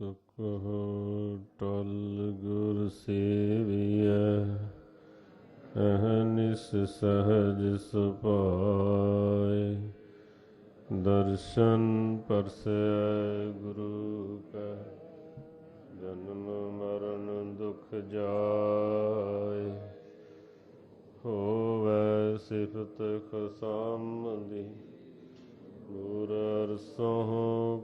ਸੁਖ ਟਲ ਗੁਰ ਸੇਵੀਐ ਅਹਨਿਸ ਸਹਜ ਸੁਭਾਏ। ਦਰਸ਼ਨ ਪਰਸੈ ਗੁਰੂ ਕੈ, ਜਨਮ ਮਰਨ ਦੁਖ ਜਾਏ। ਹੋਵੈ ਸਿਫਤ ਖਸਮ ਦੀ, ਨੂਰ ਅਰਸੋਂ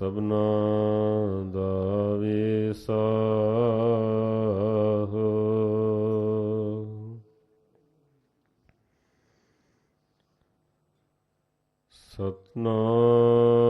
ਸਭਨਾ ਦਾ ਵਿਸਾਹੋ ਸਤਨਾਮ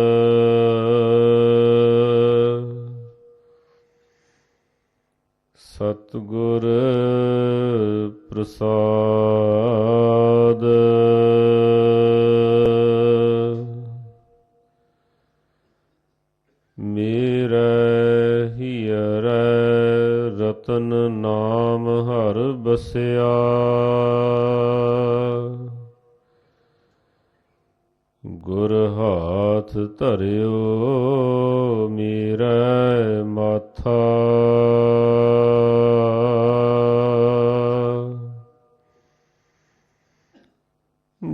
ਪ੍ਰਸਾਦ। ਮੇਰੇ ਹੀਰੇ ਰਤਨ ਨਾਮ ਹਰ ਬਸਿਆ। ਗੁਰ ਹਾਥ ਧਰਿਓ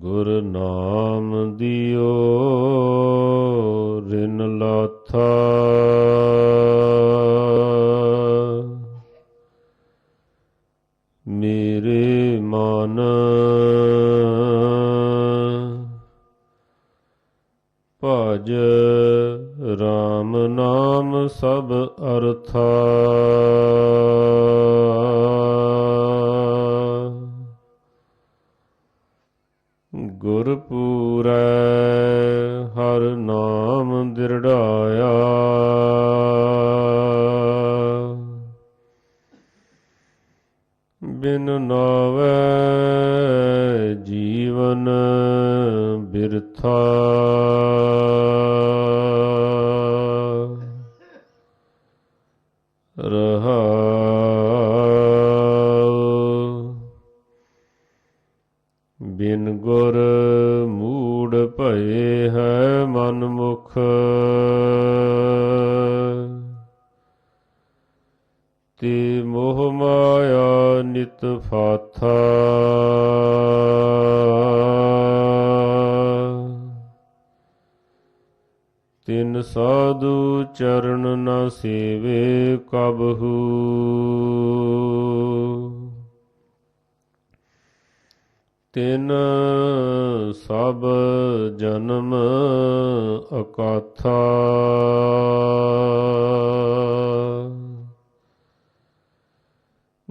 ਗੁਰ ਨਾਮ ਦਿਓ ਰਿਨ ਲਾਥਾ। ਮੇਰੇ ਮਨ ਭਜ RAM ਨਾਮ ਸਭ ਅਰਥਾ। ਬਿਨ ਨਾਵੇ ਜੀਵਨ ਬਿਰਥਾ। ਰਹਾਉ ਬਿਨ ਗੁਰ ਮੂੜ ਭਏ ਹੈ ਮਨ ਮੁਖ। ਮਾਇਆ ਫਾਥਾ। ਤਿਨ ਸਾਧੂ ਚਰਨ ਨ ਸੇਵੇ ਕਬਹੂ। ਤਿਨ ਸਭ ਜਨਮ ਅਕਾਥਾ।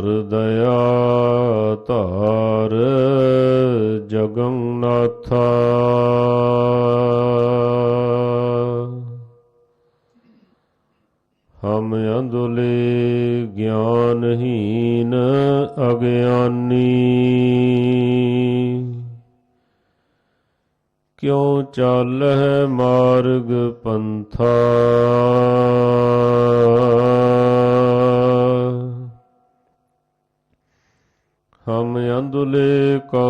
ਹਰ ਦਇਆ ਧਾਰ ਜਗੰਨਾਥਾ ਹਮ ਅੰਧੁਲੇ ਗਿਆਨਹੀਨ ਅਗਿਆਨੀ। ਕਿਉ ਚਾਲਹਿ ਮਾਰਗ ਪੰਥਾ? ਹਮ ਅੰਧੁਲੇ ਕੋ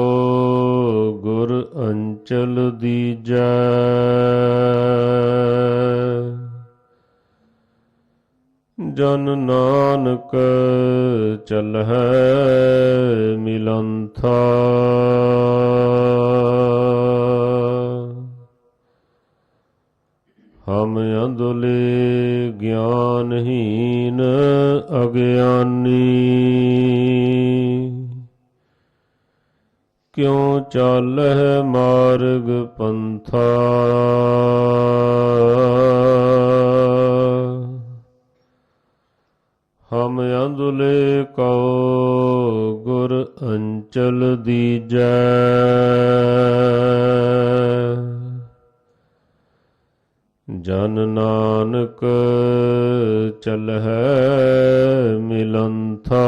ਗੁਰ ਅੰਚਲ ਦੀਜੈ। ਜਨ ਨਾਨਕ ਚਲਹਿ ਮਿਲੰਥਾ। ਹਮ ਅੰਧੁਲੇ ਗਿਆਨਹੀਨ ਅਗਿਆਨੀ। ਕਿਉ ਚਾਲਹਿ ਮਾਰਗ ਪੰਥਾ? ਹਮ ਅੰਦੁਲੇ ਕਉ ਗੁਰ ਅੰਚਲ ਦੀਜੈ। ਜਨ ਨਾਨਕ ਚਲਹਿ ਮਿਲੰਥਾ।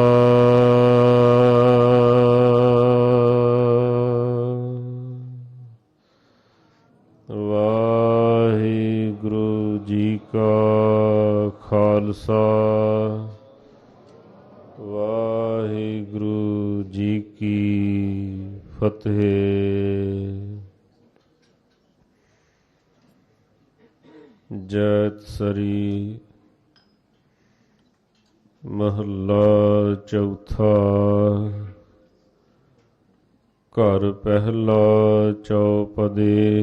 ਵਾਹਿਗੁਰੂ ਜੀ ਕੀ ਫਤਿਹ। ਜੈਤ ਸਰੀ ਮਹੱਲਾ ਚੌਥਾ। ਘਰ ਪਹਿਲਾ ਚੌਪਦੇ।